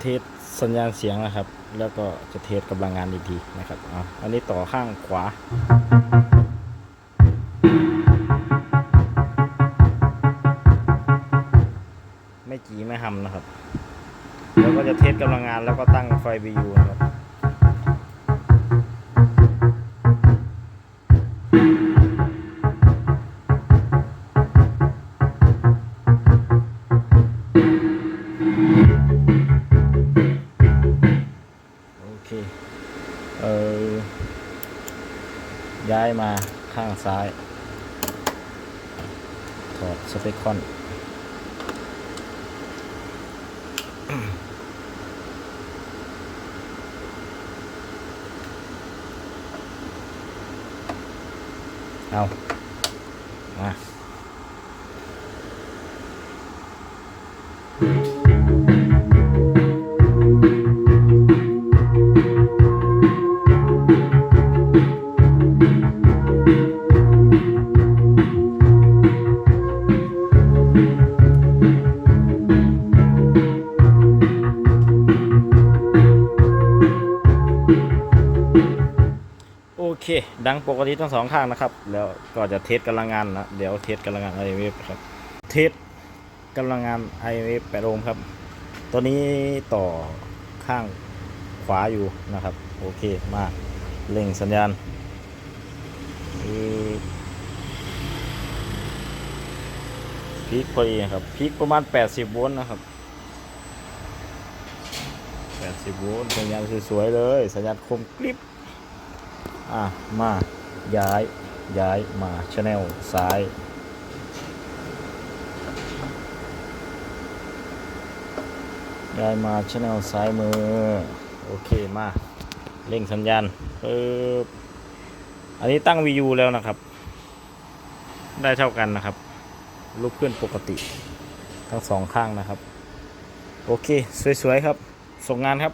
เทสสัญญาณเสียงนะครับ แล้วก็จะเทสกำลังงานอีกทีนะครับเอาอันนี้ต่อข้างขวาไม่จีไม่หำนะครับ แล้วก็จะเทสกำลังงานแล้วก็ตั้งไฟ VU นะครับ ย้ายมาข้างซ้าย ถอดสเปคคอน เอามา เคดังปกติทั้งสองข้างนะครับ แล้วก็จะเทสกำลังงานนะเดี๋ยวเทสกำลังงาน i w a v ครับเทสกำลังงาน i w a v 8โอห์มครับ ตัวนี้ต่อข้างขวาอยู่นะครับ โอเคมาเร่งสัญญาณคือพีคพอดีครับพีคประมาณ 80 โวลต์นะครับ80 โวลต์สัญญาณสวยๆเลย สัญญาณคมกริบ อะ มาย้ายย้ายมาชแนลซ้าย ย้ายมาชแนลซ้ายมือ โอเคมา เร่งสัญญาณปึ๊บอันนี้ตั้ง VU แล้วนะครับ ได้เท่ากันนะครับ ลุกขึ้นปกติ ทั้งสองข้างนะครับ โอเค สวย ๆ ครับ ส่งงานครับ